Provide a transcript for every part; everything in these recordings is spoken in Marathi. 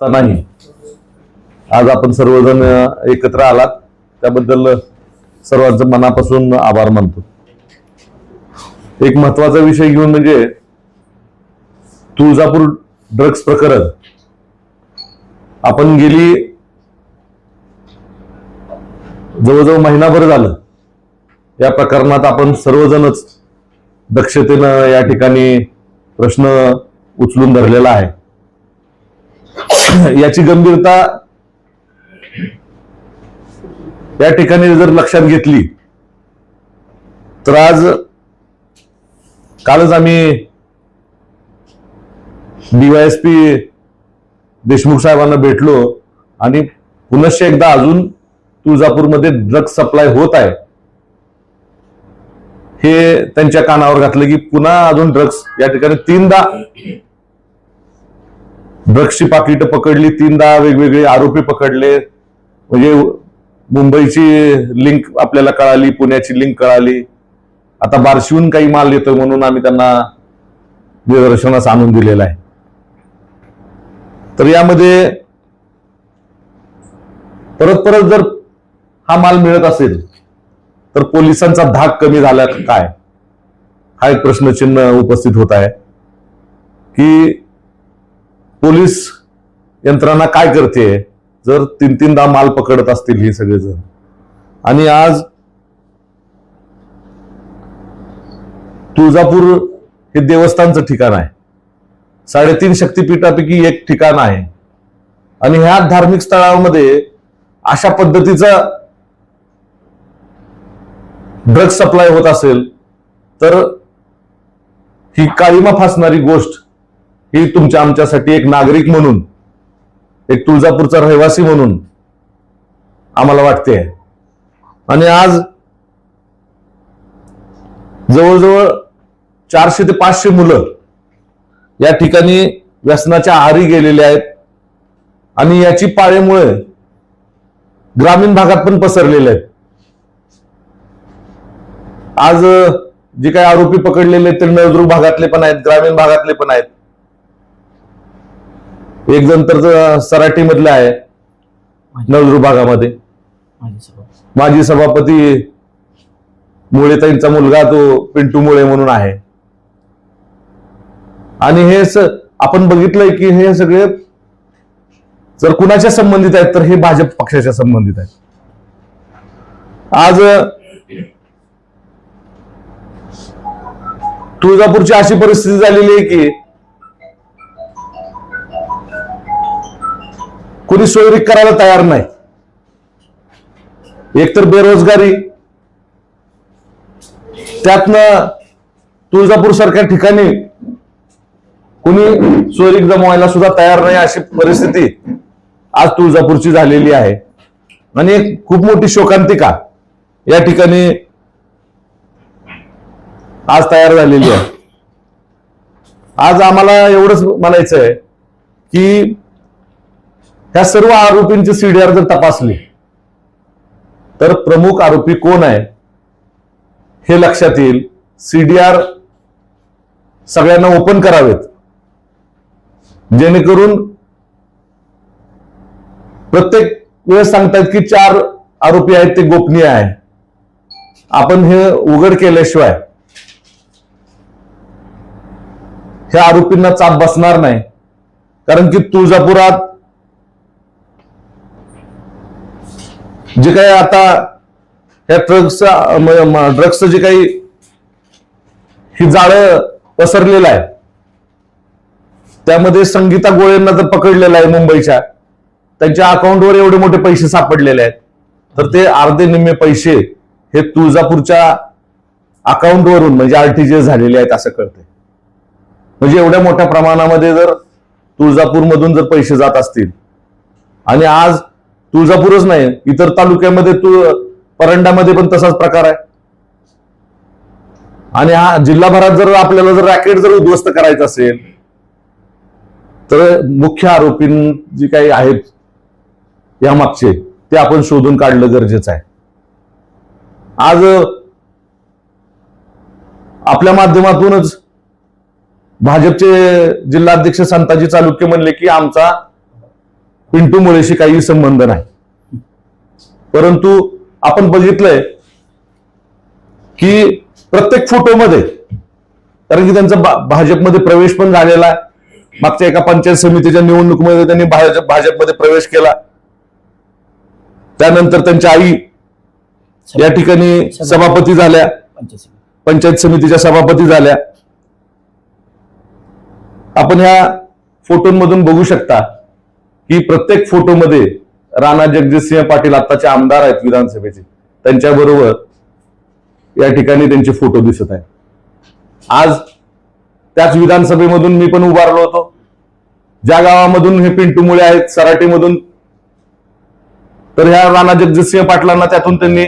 नाही. आज आपण सर्वजण एकत्र आलात. त्याबद्दल सर्वांचं मनापासून आभार मानतो. एक महत्त्वाचा विषय घेऊन म्हणजे तुळजापूर ड्रग्स प्रकरण. आपण गेली जवळजवळ महिनाभर झालं. या प्रकरणात आपण सर्वजणच दक्षतेनं या ठिकाणी प्रश्न उचलून धरलेला आहे. याची गंभीरता या ठिकाणी जर लक्षात घेतली तर आज कालच आम्ही डीवायएसपी देशमुख साहेबांना भेटलो आणि पुनश्च एकदा अजून तुळजापूरमध्ये ड्रग्स सप्लाय होत आहे. हे त्यांच्या कानावर घातलं की पुन्हा अजून ड्रग्स या ठिकाणी तीनदा ड्रग्सची पाकिटं पकडली तीनदा वेगवेगळे आरोपी पकडले. म्हणजे मुंबईची लिंक आपल्याला कळाली पुण्याची लिंक कळाली. आता बार्शीहून काही माल येतो म्हणून आम्ही त्यांना निदर्शनास आणून दिलेला आहे. तर यामध्ये परत परत जर हा माल मिळत असेल तर पोलिसांचा धाक कमी झाला काय? हा एक प्रश्नचिन्ह उपस्थित होत आहे. की पोलीस यंत्रणा काय करते जर तीन तीनदा माल पकडत असतील हे सगळेजण. आणि आज तुळजापूर हे देवस्थानचं ठिकाण आहे. साडेतीन शक्तिपीठापैकी एक ठिकाण आहे. आणि ह्या धार्मिक स्थळामध्ये अशा पद्धतीचा ड्रग सप्लाय होत असेल तर ही काळीमा फासणारी गोष्ट ही तुमच्या आमच्यासाठी एक नागरिक म्हणून एक तुळजापूरचा रहिवासी म्हणून आम्हाला वाटते. आणि आज जवळजवळ चारशे ते पाचशे मुलं या ठिकाणी व्यसनाच्या आहारी गेलेले आहेत. आणि याची पाळीमुळे ग्रामीण भागात पण पसरलेले आहेत. आज जे काही आरोपी पकडलेले आहेत ते नळदुर्ग भागातले पण आहेत ग्रामीण भागातले पण आहेत. एक जण तर सराटी मधले आहे. नळदुर्ग भागामध्ये. माजी सभापती मुळेताईंचा मुलगा तो पिंटू मुळे म्हणून आहे. आणि हे आपण बघितलंय की हे सगळे जर कुणाच्या संबंधित आहेत तर हे भाजप पक्षाच्या संबंधित आहेत. आज तुळजापूरची अशी परिस्थिती झालेली आहे की कोणी सोयरीक करायला तयार नाही. एकतर बेरोजगारी. त्यातनं तुळजापूर सारख्या ठिकाणी कुणी सोयरीक जमवायला सुद्धा तयार नाही अशी परिस्थिती आज तुळजापूरची झालेली आहे. आणि एक खूप मोठी शोकांतिका या ठिकाणी आज तयार झालेली आहे. आज आम्हाला एवढंच म्हणायचं आहे की ह्या सर्व आरोपींची सीडीआर जर तपासली तर प्रमुख आरोपी कोण आहे हे लक्षात येईल. सीडीआर सगळ्यांना ओपन करावेत. जेणेकरून प्रत्येक वेळेस सांगतायत की चार आरोपी आहेत ते गोपनीय आहे आपण हे उघड केल्याशिवाय ह्या आरोपींना चाप बसणार नाही. कारण की तुळजापुरात जे काही आता या ड्रग्सचा ड्रग्सचं जे काही ही जाळं पसरलेलं आहे त्यामध्ये संगीता गोळेंना तर पकडलेलं आहे मुंबईच्या. त्यांच्या अकाउंटवर एवढे मोठे पैसे सापडलेले आहेत. तर ते अर्धे निम्मे पैसे हे तुळजापूरच्या अकाउंटवरून म्हणजे आरटीजीएस झालेले आहेत असं कळतंय. म्हणजे एवढ्या मोठ्या प्रमाणामध्ये जर तुळजापूरमधून जर पैसे जात असतील आणि आज तुळजापूरच नाही इतर तालुक्यामध्ये तू परंडामध्ये पण तसाच प्रकार आहे. आणि हा जिल्हाभरात जर आपल्याला जर रॅकेट जर उद्ध्वस्त करायचं असेल तर मुख्य आरोपी जी काही आहेत या मागचे ते आपण शोधून काढलं गरजेचं आहे. आज आपल्या माध्यमातूनच भाजपचे जिल्हाध्यक्ष संताजी चालुक्य म्हणले की आमचा पिंटू मुळेशी काही संबंध नाही. परंतु आपण बघितलंय की प्रत्येक फोटोमध्ये कारण की त्यांचा भाजपमध्ये प्रवेश पण झालेला आहे. मागच्या एका पंचायत समितीच्या निवडणुकीमध्ये त्यांनी भाजप भाजपमध्ये प्रवेश केला. त्यानंतर त्यांच्या आई या ठिकाणी सभापती झाल्या. पंचायत समितीच्या सभापती झाल्या. आपण ह्या फोटोंमधून बघू शकता की प्रत्येक फोटोमध्ये राणा जगजितसिंह पाटील आत्ताचे आमदार आहेत विधानसभेचे. त्यांच्याबरोबर या ठिकाणी त्यांचे फोटो दिसत आहेत. आज त्याच विधानसभेमधून मी पण उभारलो होतो. ज्या गावामधून हे पिंटू मुळे आहेत सराटीमधून तर ह्या राणा जगजितसिंह पाटलांना त्यातून त्यांनी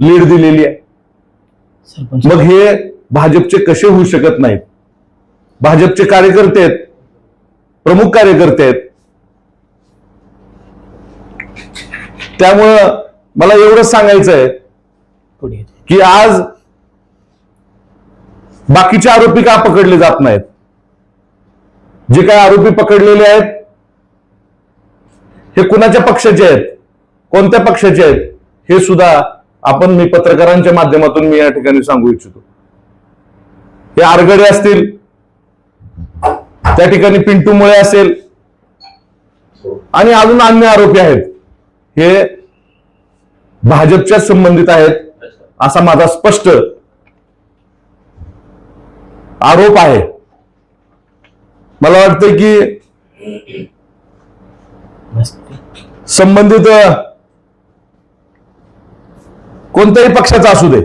लीड दिलेली आहे. मग हे भाजपचे कसे होऊ शकत नाहीत? भाजपचे कार्यकर्ते आहेत प्रमुख कार्यकर्ते आहेत त्यामुळं मला एवढंच सांगायचं आहे. की आज बाकीचे आरोपी का पकडले जात नाहीत? जे काय आरोपी पकडलेले आहेत हे कुणाच्या पक्षाचे आहेत? कोणत्या पक्षाचे आहेत? हे सुद्धा आपण मी पत्रकारांच्या माध्यमातून मी या ठिकाणी सांगू इच्छितो. हे आरगडे असतील त्या ठिकाणी पिंटू मुळे असेल आणि अजून अन्य आरोपी आहेत. हे भाजपच्या संबंधित आहेत असा माझा स्पष्ट आरोप आहे. मला वाटतं की संबंधित कोणत्याही पक्षाचा असू दे.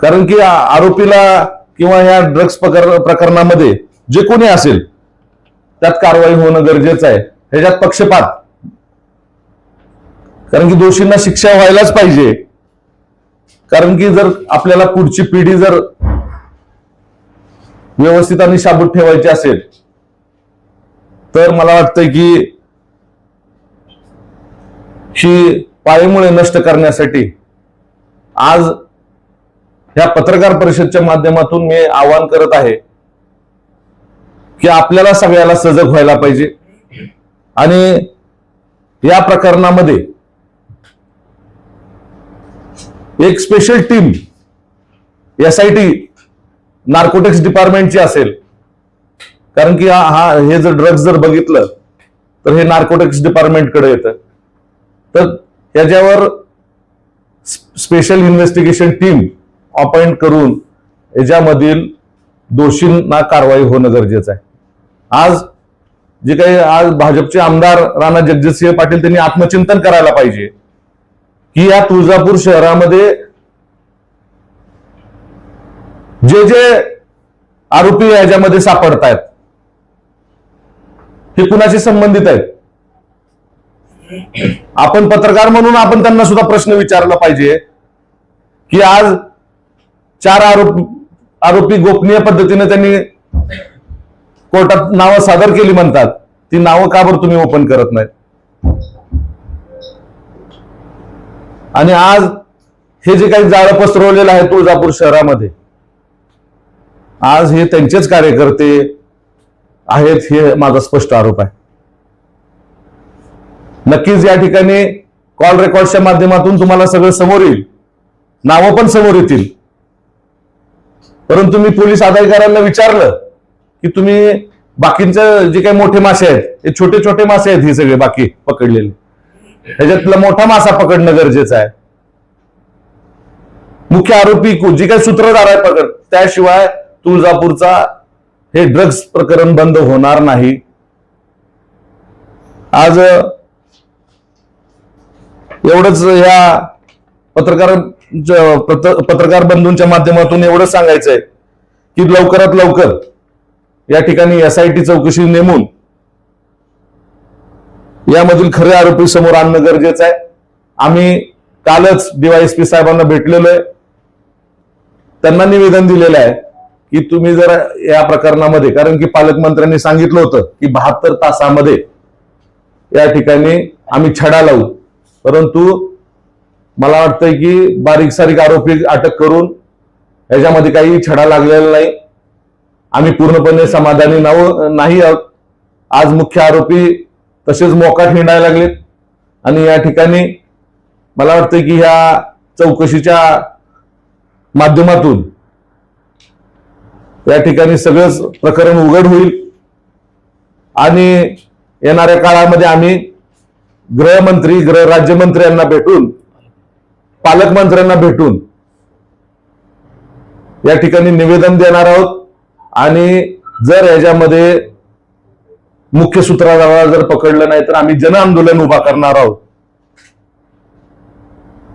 कारण की आरोपीला किंवा या ड्रग्स प्रकरणामध्ये जे कोणी असेल त्यात कारवाई होणं गरजेचं आहे. ह्याच्यात पक्षपात. कारण की दोषींना शिक्षा व्हायलाच पाहिजे. कारण की जर आपल्याला पुढची पिढी जर व्यवस्थित आणि शाबूत ठेवायची असेल तर मला वाटतं की ही पाळीमुळे नष्ट करण्यासाठी आज ह्या पत्रकार परिषदच्या माध्यमातून मी आवाहन करत आहे की आपल्याला सगळ्याला सजग व्हायला पाहिजे. आणि या प्रकरणामध्ये एक special team S I T narcotics डिपार्टमेंटची असेल. कारण की हा हा हे जर ड्रग्ज जर बघितलं तर हे नार्कोटिक्स डिपार्टमेंटकडे येतं. तर याच्यावर स्पेशल इन्व्हेस्टिगेशन टीम अपॉइंट करून याच्यामधील दोषींना कारवाई होणं गरजेचं आहे. आज जे काही आज भाजपचे आमदार राणा जगजितसिंह पाटील त्यांनी आत्मचिंतन करायला पाहिजे. की या तुळजापूर शहरामध्ये जे जे आरोपी याच्यामध्ये सापडतायत हे कुणाशी संबंधित आहेत? आपण पत्रकार म्हणून आपण त्यांना सुद्धा प्रश्न विचारला पाहिजे की आज चार आरोप आरोपी गोपनीय पद्धतीने त्यांनी कोर्टात नावं सादर केली म्हणतात. ती नावं का बरं तुम्ही ओपन करत नाहीत? आणि आज हे जे काही जाळं पसरवलेलं आहे तुळजापूर शहरामध्ये आज हे त्यांचेच कार्यकर्ते आहेत हे माझा स्पष्ट आरोप आहे. नक्कीच या ठिकाणी कॉल रेकॉर्डच्या माध्यमातून तुम्हाला सगळं समोर येईल. नावं पण समोर येतील. परंतु मी पोलीस अधिकाऱ्यांना विचारलं की तुम्ही बाकींचे जे काही मोठे मासे आहेत हे छोटे छोटे मासे आहेत हे सगळे बाकी पकडलेले. ह्याच्यातला मोठा मासा पकडणं गरजेचं आहे. मुख्य आरोपी जी जे काही सूत्रधार आहे पकड त्याशिवाय तुळजापूरचा हे ड्रग्ज प्रकरण बंद होणार नाही. आज एवढंच या पत्रकार पत्रकार बंधूंच्या माध्यमातून एवढंच सांगायचंय की लवकरात लवकर या ठिकाणी एस आय टी चौकशी नेमून यामधील खरे आरोपी समोर आणणं गरजेचं आहे. आम्ही कालच डीवायएसपी साहेबांना भेटलेलो आहे. त्यांना निवेदन दिलेलं आहे की तुम्ही जर या प्रकरणामध्ये कारण की पालकमंत्र्यांनी सांगितलं होतं की बहात्तर तासामध्ये या ठिकाणी आम्ही छडा लावू. परंतु मला वाटतंय की बारीक सारीक आरोपी अटक करून याच्यामध्ये काही छडा लागलेला नाही. आम्ही पूर्णपणे समाधानी नाव नाही आहोत. आज मुख्य आरोपी तसेच मोकाट हिंडायला लागलेत. आणि या ठिकाणी मला वाटतं की ह्या चौकशीच्या माध्यमातून या ठिकाणी सगळंच प्रकरण उघड होईल. आणि येणाऱ्या काळामध्ये आम्ही गृहमंत्री गृह राज्यमंत्री यांना भेटून पालकमंत्र्यांना भेटून या ठिकाणी निवेदन देणार आहोत. आणि जर याच्यामध्ये मुख्य सूत्रधाराला जर पकडलं नाही तर आम्ही जन आंदोलन उभा करणार आहोत.